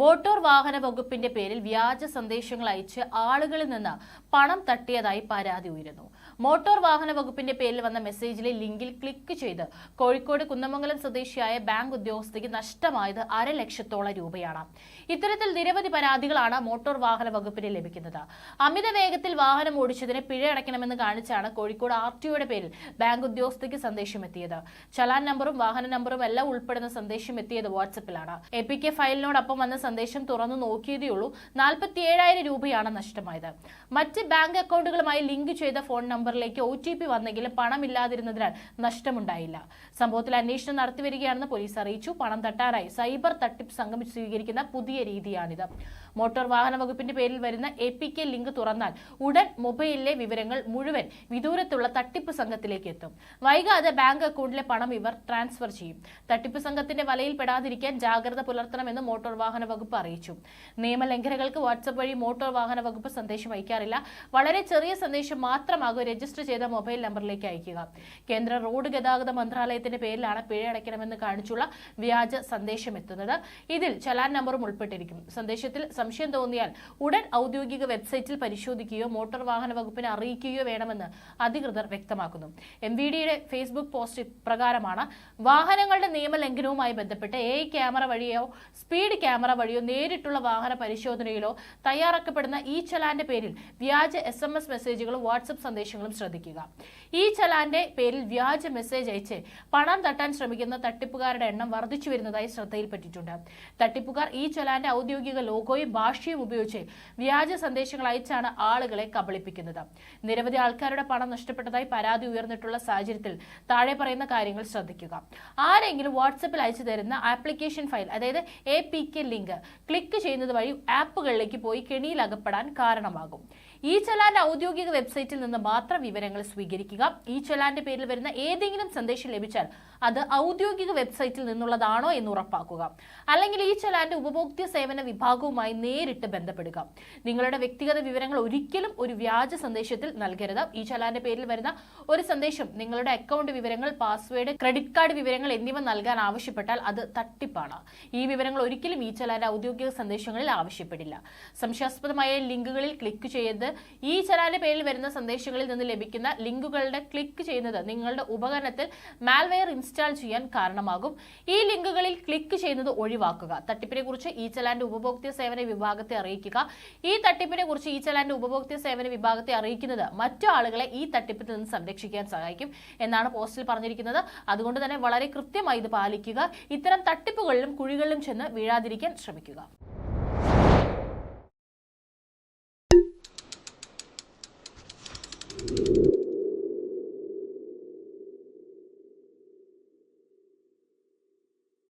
Motor വാഹന വകുപ്പിന്റെ പേരിൽ വ്യാജ സന്ദേശങ്ങൾ അയച്ച് ആളുകളിൽ നിന്ന് പണം തട്ടിയതായി പരാതി ഉയരുന്നു. മോട്ടോർ വാഹന വകുപ്പിന്റെ പേരിൽ വന്ന മെസ്സേജിലെ ലിങ്കിൽ ക്ലിക്ക് ചെയ്ത് കോഴിക്കോട് കുന്നമംഗലം സ്വദേശിയായ ബാങ്ക് ഉദ്യോഗസ്ഥയ്ക്ക് നഷ്ടമായത് അരലക്ഷത്തോളം രൂപയാണ്. ഇത്തരത്തിൽ നിരവധി പരാതികളാണ് മോട്ടോർ വാഹന വകുപ്പിന് ലഭിക്കുന്നത്. അമിത വേഗത്തിൽ വാഹനം ഓടിച്ചതിന് പിഴ അടയ്ക്കണമെന്ന് കാണിച്ചാണ് കോഴിക്കോട് ആർ ടിഒയുടെ പേരിൽ ബാങ്ക് ഉദ്യോഗസ്ഥയ്ക്ക് സന്ദേശം എത്തിയത് ചലാൻ നമ്പറും വാഹന നമ്പറും എല്ലാം ഉൾപ്പെടുന്ന സന്ദേശം എത്തിയത് വാട്സപ്പിലാണ് എ പി കെ ഫയലിനോടൊപ്പം വന്ന സന്ദേശം തുറന്നു നോക്കിയതേയുള്ളൂ നാൽപ്പത്തി ഏഴായിരം രൂപയാണ് നഷ്ടമായത്. മറ്റ് ബാങ്ക് അക്കൗണ്ടുകളുമായി ലിങ്ക് ചെയ്ത ഫോൺ നമ്പറിലേക്ക് ഒ ടി പി വന്നെങ്കിലും പണമില്ലാതിരുന്നതിനാൽ നഷ്ടമുണ്ടായില്ല. സംഭവത്തിൽ അന്വേഷണം നടത്തിവരികയാണെന്ന് പോലീസ് അറിയിച്ചു. പണം തട്ടാനായി സൈബർ തട്ടിപ്പ് സംഘം സ്വീകരിക്കുന്ന പുതിയ രീതിയാണിത്. മോട്ടോർ വാഹന വകുപ്പിന്റെ പേരിൽ വരുന്ന എ പി കെ ലിങ്ക് തുറന്നാൽ ഉടൻ മൊബൈലിലെ വിവരങ്ങൾ മുഴുവൻ വിദൂരത്തുള്ള തട്ടിപ്പ് സംഘത്തിലേക്ക് എത്തും. വൈകാതെ ബാങ്ക് അക്കൗണ്ടിലെ പണം ഇവർ ട്രാൻസ്ഫർ ചെയ്യും. തട്ടിപ്പ് സംഘത്തിന്റെ വലയിൽ പെടാതിരിക്കാൻ ജാഗ്രത പുലർത്തണമെന്ന് മോട്ടോർ വാഹന വകുപ്പ് അറിയിച്ചു. നിയമലംഘനങ്ങൾക്ക് വാട്സപ്പ് വഴി മോട്ടോർ വാഹന വകുപ്പ് സന്ദേശം അയക്കാറില്ല. വളരെ ചെറിയ സന്ദേശം മാത്രമാകും രജിസ്റ്റർ ചെയ്ത മൊബൈൽ നമ്പറിലേക്ക് അയക്കുക. കേന്ദ്ര റോഡ് ഗതാഗത മന്ത്രാലയത്തിന്റെ പേരിലാണ് പിഴ അടയ്ക്കണമെന്ന് കാണിച്ചുള്ള വ്യാജ സന്ദേശം എത്തുന്നത് ഇതിൽ ചലാൻ നമ്പറും ഉൾപ്പെട്ടിരിക്കും. സന്ദേശത്തിൽ സംശയം തോന്നിയാൽ ഉടൻ ഔദ്യോഗിക വെബ്സൈറ്റിൽ പരിശോധിക്കുകയോ മോട്ടോർ വാഹന വകുപ്പിനെ അറിയിക്കുകയോ വേണമെന്ന് അധികൃതർ വ്യക്തമാക്കുന്നു. എം വി ഡിയുടെ ഫേസ്ബുക്ക് പോസ്റ്റ് പ്രകാരമാണ് വാഹനങ്ങളുടെ നിയമലംഘനവുമായി ബന്ധപ്പെട്ട് എ ക്യാമറ വഴിയോ സ്പീഡ് ക്യാമറ വഴിയോ നേരിട്ടുള്ള വാഹന പരിശോധനയിലോ തയ്യാറാക്കപ്പെടുന്ന ഈ ചലാന്റെ പേരിൽ വ്യാജ എസ് എം എസ് മെസ്സേജുകളും വാട്സപ്പ് സന്ദേശങ്ങളും ശ്രദ്ധിക്കുക. ഈ ചലാന്റെ പേരിൽ വ്യാജ മെസ്സേജ് അയച്ച് പണം തട്ടാൻ ശ്രമിക്കുന്ന തട്ടിപ്പുകാരുടെ എണ്ണം വർദ്ധിച്ചു വരുന്നതായി ശ്രദ്ധയിൽപ്പെട്ടിട്ടുണ്ട്. തട്ടിപ്പുകാർ ഈ ചലാന്റെ ഔദ്യോഗിക ലോഗോയും ഭാഷയും ഉപയോഗിച്ച് വ്യാജ സന്ദേശങ്ങൾ അയച്ചാണ് ആളുകളെ കബളിപ്പിക്കുന്നത്. നിരവധി ആൾക്കാരുടെ പണം നഷ്ടപ്പെട്ടതായി പരാതി ഉയർന്നിട്ടുള്ള സാഹചര്യത്തിൽ താഴെ പറയുന്ന കാര്യങ്ങൾ ശ്രദ്ധിക്കുക. ആരെങ്കിലും വാട്സപ്പിൽ അയച്ചു തരുന്ന ആപ്ലിക്കേഷൻ ഫയൽ അതായത് A P K link click ചെയ്യുന്നത് വഴി ആപ്പുകളിലേക്ക് പോയി കെണിയിൽ അകപ്പെടാൻ കാരണമാകും. ഈ ചലാന്റെ ഔദ്യോഗിക വെബ്സൈറ്റിൽ നിന്ന് മാത്രം വിവരങ്ങൾ സ്വീകരിക്കുക. ഈ ചലാന്റെ പേരിൽ വരുന്ന ഏതെങ്കിലും സന്ദേശം ലഭിച്ചാൽ അത് ഔദ്യോഗിക വെബ്സൈറ്റിൽ നിന്നുള്ളതാണോ എന്ന് ഉറപ്പാക്കുക. അല്ലെങ്കിൽ ഈ ചലാന്റെ ഉപഭോക്തൃ സേവന വിഭാഗവുമായി നേരിട്ട് ബന്ധപ്പെടുക. നിങ്ങളുടെ വ്യക്തിഗത വിവരങ്ങൾ ഒരിക്കലും ഒരു വ്യാജ സന്ദേശത്തിൽ നൽകരുത്. ഈ ചലാന്റെ പേരിൽ വരുന്ന ഒരു സന്ദേശം നിങ്ങളുടെ അക്കൗണ്ട് വിവരങ്ങൾ പാസ്വേഡ് ക്രെഡിറ്റ് കാർഡ് വിവരങ്ങൾ എന്നിവ നൽകാൻ ആവശ്യപ്പെട്ടാൽ അത് തട്ടിപ്പാണ്. ഈ വിവരങ്ങൾ ഒരിക്കലും ഈ ചലാന്റെ ഔദ്യോഗിക സന്ദേശങ്ങളിൽ ആവശ്യപ്പെടില്ല. സംശയാസ്പദമായ ലിങ്കുകളിൽ ക്ലിക്ക് ചെയ്ത് ഈ ചലാന്റെ പേരിൽ വരുന്ന സന്ദേശങ്ങളിൽ നിന്ന് ലഭിക്കുന്ന ലിങ്കുകളുടെ ക്ലിക്ക് ചെയ്യുന്നത് നിങ്ങളുടെ ഉപകരണത്തിൽ മാൽവെയർ ഇൻസ്റ്റാൾ ചെയ്യാൻ കാരണമാകും. ഈ ലിങ്കുകളിൽ ക്ലിക്ക് ചെയ്യുന്നത് ഒഴിവാക്കുക. തട്ടിപ്പിനെ കുറിച്ച് ഈ ഉപഭോക്തൃ സേവന വിഭാഗത്തെ അറിയിക്കുക. ഈ തട്ടിപ്പിനെ കുറിച്ച് ഈ ഉപഭോക്തൃ സേവന വിഭാഗത്തെ അറിയിക്കുന്നത് മറ്റു ആളുകളെ ഈ തട്ടിപ്പിൽ നിന്ന് സംരക്ഷിക്കാൻ സഹായിക്കും എന്നാണ് പോസ്റ്റിൽ പറഞ്ഞിരിക്കുന്നത്. അതുകൊണ്ട് തന്നെ വളരെ കൃത്യമായി ഇത് പാലിക്കുക. ഇത്തരം തട്ടിപ്പുകളിലും കുഴികളിലും ചെന്ന് വീഴാതിരിക്കാൻ ശ്രമിക്കുക.